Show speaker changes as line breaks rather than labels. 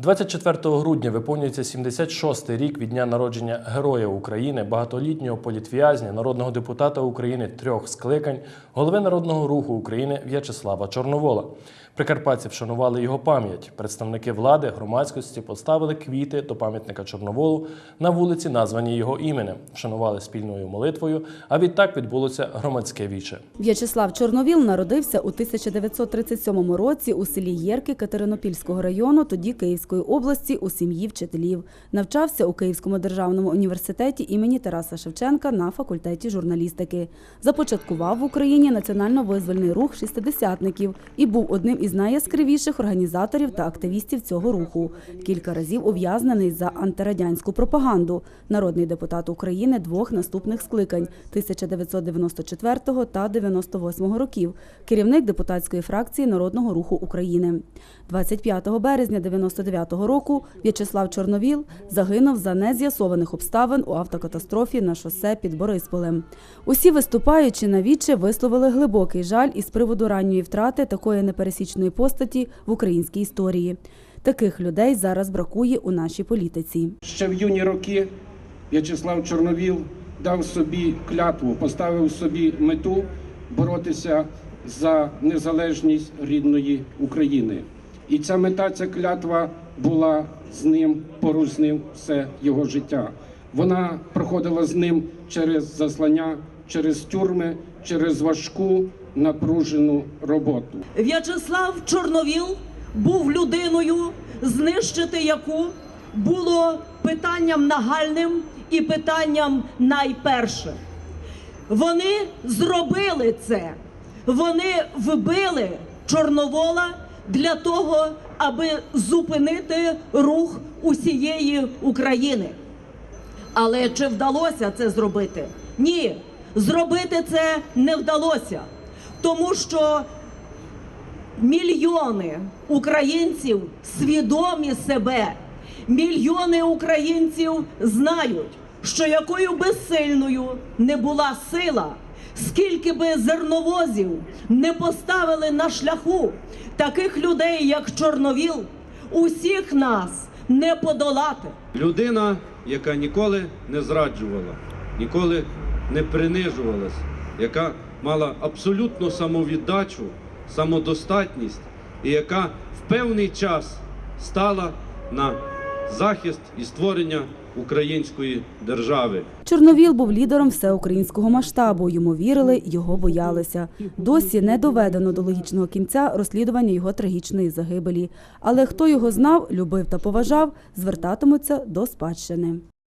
24 грудня виповнюється 76-й рік від дня народження Героя України, багатолітнього політв'язня, народного депутата України трьох скликань, голови народного руху України В'ячеслава Чорновола. Прикарпатці вшанували його пам'ять. Представники влади, громадськості поставили квіти до пам'ятника Чорноволу на вулиці, названі його іменем. Вшанували спільною молитвою. А відтак відбулося громадське віче.
В'ячеслав Чорновіл народився у 1937 році у селі Єрки Катеринопільського району, тоді Київської області, у сім'ї вчителів. Навчався у Київському державному університеті імені Тараса Шевченка на факультеті журналістики. Започаткував в Україні національно-визвольний рух шістидесятників і був одним із найяскравіших організаторів та активістів цього руху. Кілька разів ув'язнений за антирадянську пропаганду. Народний депутат України двох наступних скликань 1994 та 98 років. Керівник депутатської фракції Народного руху України. 25 березня 99 року В'ячеслав Чорновіл загинув за нез'ясованих обставин у автокатастрофі на шосе під Борисполем. Усі виступаючи на віче висловили глибокий жаль із приводу ранньої втрати такої непересічної постаті в українській історії. Таких людей зараз бракує у нашій політиці.
Ще в юні роки В'ячеслав Чорновіл дав собі клятву, поставив собі мету боротися за незалежність рідної України. І ця мета, ця клятва була з ним поруч з ним все його життя. Вона проходила з ним через заслання, через тюрми, через важку напружену роботу.
В'ячеслав Чорновіл був людиною, знищити яку було питанням нагальним і питанням найперше. Вони зробили це. Вони вбили Чорновола для того, аби зупинити рух усієї України. Але чи вдалося це зробити? Ні, зробити це не вдалося, тому що мільйони українців свідомі себе. Мільйони українців знають, що якою би сильною не була сила, скільки би зерновозів не поставили на шляху таких людей, як Чорновіл, усіх нас не подолати.
Людина, яка ніколи не зраджувала, ніколи не принижувалась, яка мала абсолютну самовіддачу, самодостатність і яка в певний час стала на захист і створення української держави.
Чорновіл був лідером всеукраїнського масштабу. Йому вірили, його боялися. Досі не доведено до логічного кінця розслідування його трагічної загибелі. Але хто його знав, любив та поважав, звертатимуться до спадщини.